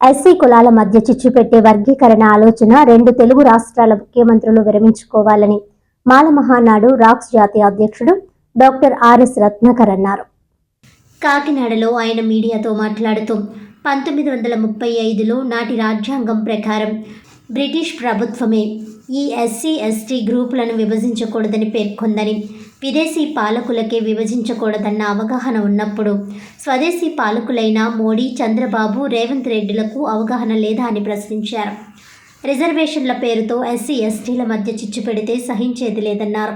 SC కులాల మధ్య చిచ్చుపెట్టే వర్గీకరణ ఆలోచన రెండు తెలుగు రాష్ట్రాల ముఖ్యమంత్రులు విరమించుకోవాలని మాల మహానాడు రాక్స్ జాతీయ అధ్యక్షుడు డాక్టర్ ఆర్ఎస్ రత్నాకర్ అన్నారు. కాకినాడలో ఆయన మీడియాతో మాట్లాడుతూ పంతొమ్మిది వందల ముప్పై ఐదులో నాటి రాజ్యాంగం ప్రకారం బ్రిటిష్ ప్రభుత్వమే ఈ ఎస్సీ ఎస్టీ గ్రూపులను విభజించకూడదని పేర్కొందని విదేశీ పాలకులకే విభజించకూడదన్న అవగాహన ఉన్నప్పుడు స్వదేశీ పాలకులైన మోడీ చంద్రబాబు రేవంత్ రెడ్డిలకు అవగాహన లేదా అని ప్రశ్నించారు. రిజర్వేషన్ల పేరుతో ఎస్సీ ఎస్టీల మధ్య చిచ్చు పెడితే సహించేది లేదన్నారు.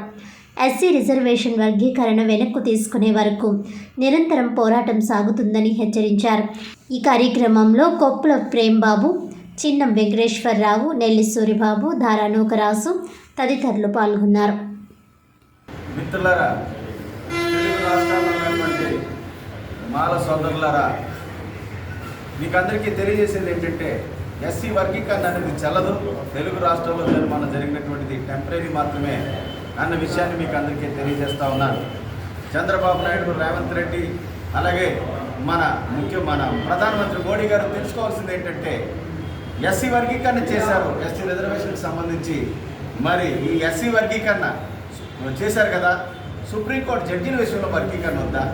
ఎస్సీ రిజర్వేషన్ వర్గీకరణ వెనక్కు తీసుకునే వరకు నిరంతరం పోరాటం సాగుతుందని హెచ్చరించారు. ఈ కార్యక్రమంలో కొప్పుల ప్రేమ్బాబు చిన్నం వెంకటేశ్వరరావు నెల్లిసూరిబాబు ధారా దారా నూకరాసు తదితరులు పాల్గొన్నారు. మిత్రులారా తెలుగు రాష్ట్రాల్లో మాల సోదరులారా మీకు అందరికీ తెలియజేసేది ఏంటంటే ఎస్సీ వర్గీకరణ అనేది చల్లదు. తెలుగు రాష్ట్రాల్లో జరి- మన జరిగినటువంటిది టెంపరీ మాత్రమే అన్న విషయాన్ని మీకు అందరికీ తెలియజేస్తా ఉన్నాను. చంద్రబాబు నాయుడు రేవంత్ రెడ్డి అలాగే మన ముఖ్య మన ప్రధానమంత్రి మోడీ గారు తెలుసుకోవాల్సింది ఏంటంటే ఎస్సీ వర్గీకరణ చేశారు. ఎస్సీ రిజర్వేషన్కి సంబంధించి. మరి ఈ ఎస్సీ వర్గీకరణ చేశారు కదా. సుప్రీంకోర్టు జడ్జిల విషయంలో వర్గీకరణ వద్దా?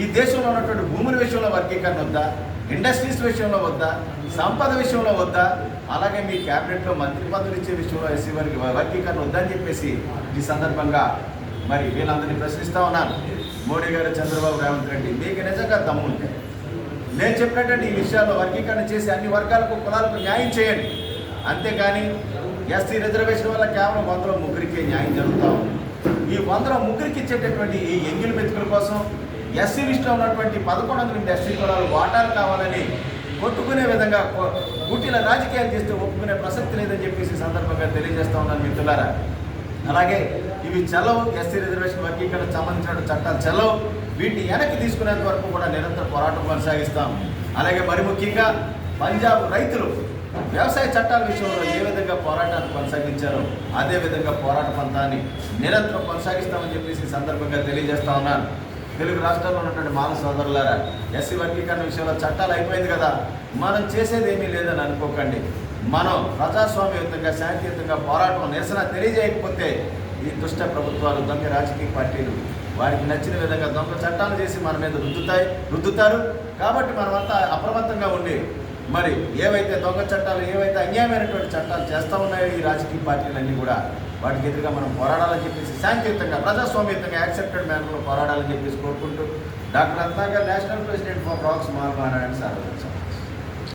ఈ దేశంలో ఉన్నటువంటి భూముల విషయంలో వర్గీకరణ వద్దా? ఇండస్ట్రీస్ విషయంలో వద్దా? సంపద విషయంలో వద్దా? అలాగే మీ క్యాబినెట్లో మంత్రి పదవులు ఇచ్చే విషయంలో ఎస్సీ వారికి వర్గీకరణ వద్దని చెప్పేసి ఈ సందర్భంగా మరి వీళ్ళందరినీ ప్రశ్నిస్తా ఉన్నాను. మోడీ గారు చంద్రబాబు రేవంత్ రెడ్డి మీకు నిజంగా దమ్ము నేను చెప్పినటువంటి ఈ విషయాల్లో వర్గీకరణ చేసి అన్ని వర్గాలకు కులాలకు న్యాయం చేయండి. అంతేకాని ఎస్సీ రిజర్వేషన్ వల్ల కేవలం వందల ముగ్గురికే న్యాయం జరుగుతూ ఉంది. ఈ వందల ముగ్గురికి ఇచ్చేటటువంటి ఈ ఎంగిల్ మెతుకుల కోసం ఎస్సీ లిస్టులో ఉన్నటువంటి పదకొండు వందల ఎస్సీ కులాలు వాటాలు కావాలని కొట్టుకునే విధంగా కొ- రాజకీయాలు చేస్తే ఒప్పుకునే ప్రసక్తి లేదని చెప్పేసి సందర్భంగా తెలియజేస్తా ఉన్నాను మిత్రులారా. అలాగే ఇవి చెల్లవు ఎస్సీ రిజర్వేషన్ వర్గీకరణ సంబంధించిన చట్టాలు చెల్లవు. వీటిని వెనక్కి తీసుకునేంత వరకు కూడా నిరంతర పోరాటం కొనసాగిస్తాం. అలాగే మరి ముఖ్యంగా పంజాబ్ రైతులు వ్యవసాయ చట్టాల విషయంలో ఏ విధంగా పోరాటాన్ని కొనసాగించారో అదే విధంగా పోరాట పంతాన్ని నిరంతరం కొనసాగిస్తామని చెప్పేసి సందర్భంగా తెలియజేస్తా ఉన్నాను. తెలుగు రాష్ట్రాల్లో ఉన్నటువంటి మానవ సోదరులారా ఎస్సీ వర్గీకరణ విషయంలో చట్టాలు అయిపోయింది కదా మనం చేసేది ఏమీ లేదని అనుకోకండి. మనం ప్రజాస్వామ్యయుతంగా శాంతియుతంగా పోరాటం నిరసన తెలియజేయకపోతే ఈ దుష్ట ప్రభుత్వాలు దొంగ రాజకీయ పార్టీలు వారికి నచ్చిన విధంగా దొంగ చట్టాలు చేసి మన మీద రుద్దుతాయి రుద్దుతారు. కాబట్టి మనమంతా అప్రమత్తంగా ఉండి మరి ఏవైతే దొంగ చట్టాలు ఏవైతే అన్యాయమైనటువంటి చట్టాలు చేస్తూ ఉన్నాయో ఈ రాజకీయ పార్టీలన్నీ కూడా వాటికి ఎదురుగా మనం పోరాడాలని చెప్పేసి శాంతియుతంగా ప్రజాస్వామ్యుతంగా యాక్సెప్టెడ్ మేనర్లో పోరాడాలని చెప్పేసి కోరుకుంటూ doctor Ratnakar national president for racks మాల్ మానాడని సార్